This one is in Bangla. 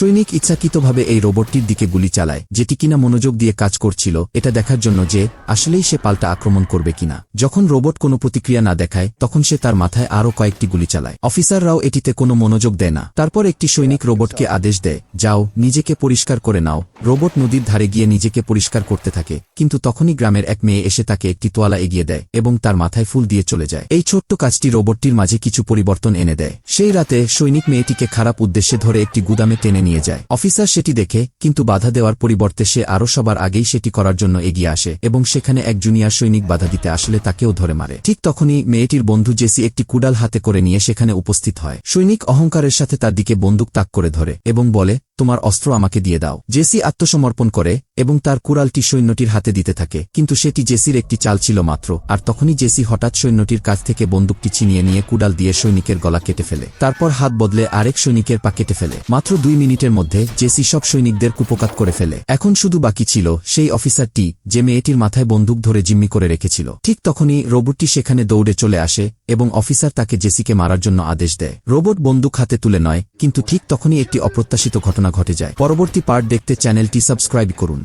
সৈনিক ইচ্ছাকৃতভাবে এই রোবটটির দিকে গুলি চালায়, যেটি কিনা মনোযোগ দিয়ে কাজ করছিল, এটা দেখার জন্য যে, আসলেই সে পাল্টা আক্রমণ করবে কিনা। যখন রোবট কোনো প্রতিক্রিয়া না দেখায়, তখন সে তার মাথায় আরও কয়েকটি গুলি চালায়। অফিসাররাও এটিতে কোনো মনোযোগ দেয় না। তারপর একটি সৈনিক রোবটকে আদেশ দেয়, যাও, নিজেকে পরিষ্কার করে নাও। রোবট নদীর ধারে গিয়ে নিজেকে পরিষ্কার করতে থাকে, কিন্তু তখনই গ্রামের এক মেয়ে এসে তাকে একটি তোয়ালা এগিয়ে দেয় এবং তার মাথায় ফুল দিয়ে চলে যায়। এই ছোট্ট কাজটি রোবটটির মাঝে কিছু পরিবর্তন এনে দেয়। সেই রাতে সৈনিক মেয়েটিকে খারাপ উদ্দেশ্যে ধরে একটি গুদামে টেনে নিয়ে যায়। অফিসার সেটি দেখে, কিন্তু বাধা দেওয়ার পরিবর্তে সে আরও সবার আগেই সেটি করার জন্য এগিয়ে আসে এবং সেখানে এক জুনিয়ার সৈনিক বাধা দিতে আসলে তাকেও ধরে মারে। ঠিক তখনই মেয়েটির বন্ধু জেসি একটি কুডাল হাতে করে নিয়ে সেখানে উপস্থিত হয়। সৈনিক অহংকারের সাথে তার দিকে বন্দুক তাক করে ধরে এবং বলে তোমার অস্ত্র আমাকে দিয়ে দাও। জেসি আত্মসমর্পণ করে এবং তার কুড়ালটি সৈন্যটির হাতে দিতে থাকে, কিন্তু সেটি জেসির একটি চাল ছিল মাত্র, আর তখনই জেসি হঠাৎ সৈন্যটির কাছ থেকে বন্দুকটি ছিনিয়ে নিয়ে কুড়াল দিয়ে সৈনিকের গলা কেটে ফেলে, তারপর হাত বদলে আরেক সৈনিকের পা কেটে ফেলে। মাত্র দুই মিনিটের মধ্যে জেসি সব সৈনিকদের কুপকাত করে ফেলে। এখন শুধু বাকি ছিল সেই অফিসারটি, যে মেয়েটির মাথায় বন্দুক ধরে জিম্মি করে রেখেছিল। ঠিক তখনই রোবটটি সেখানে দৌড়ে চলে আসে এবং অফিসার তাকে জেসিকে মারার জন্য আদেশ দেয়। রোবট বন্দুক হাতে তুলে নয়, কিন্তু ঠিক তখনই একটি অপ্রত্যাশিত ঘটনা ঘটে যায়। পরবর্তী পার্ট দেখতে চ্যানেলটি সাবস্ক্রাইব করুন।